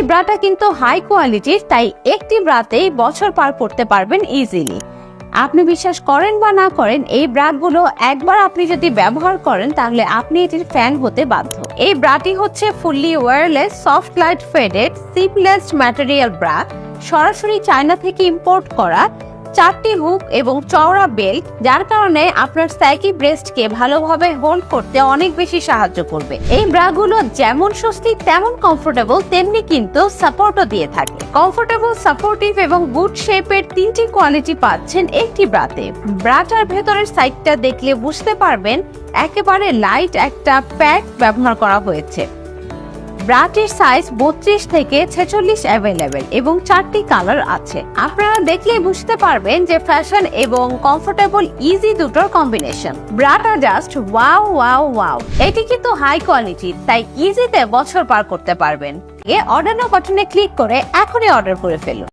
এই ব্রাটা কিন্তু হাই কোয়ালিটির তাই একটি ব্রাতেই বছর পার করতে পারবেন ইজিলি আপনি বিশ্বাস করেন বা না করেন, এই ব্রাগুলো একবার আপনি যদি ব্যবহার করেন, তাহলে আপনি এটির ফ্যান হতে বাধ্য। এই ব্রাটি হচ্ছে fully wireless soft light faded seamless material bra. সরাসরি চায়না থেকে ইম্পোর্ট করা চারটি হুক এবং চওড়া বেল্ট, যার কারণে আপনার স্যাকি ব্রেস্টকে ভালোভাবে হোল্ড করতে অনেক বেশি সাহায্য করবে। এই ব্রাগুলো যেমন স্বস্তি, তেমন কমফোর্টেবল তেমনি কিন্তু সাপোর্টও দিয়ে থাকে। কমফোর্টেবল সাপোর্টিভ এবং গুড শেপের তিনটি কোয়ালিটি পাচ্ছেন একটি ব্রাতে। ব্রাটার ভেতরের সাইডটা দেখলে বুঝতে পারবেন, একেবারে লাইট একটা প্যাক ব্যবহার করা হয়েছে। ব্রাটির সাইজ বত্রিশ থেকে ছেচল্লিশ অ্যাভেলেবেল এবং চারটি কালার আছে। আপনারা দেখলে বুঝতে পারবেন যে ফ্যাশন এবং কমফোর্টেবল ইজি দুটোর কম্বিনেশন ব্রাটা জাস্ট ওয়াও ওয়াও ওয়াও এটি কিন্তু হাই কোয়ালিটির তাই ইজিতে বছর পার করতে পারবেন। এ অর্ডার বাটনে ক্লিক করে এখনই অর্ডার করে ফেলুন।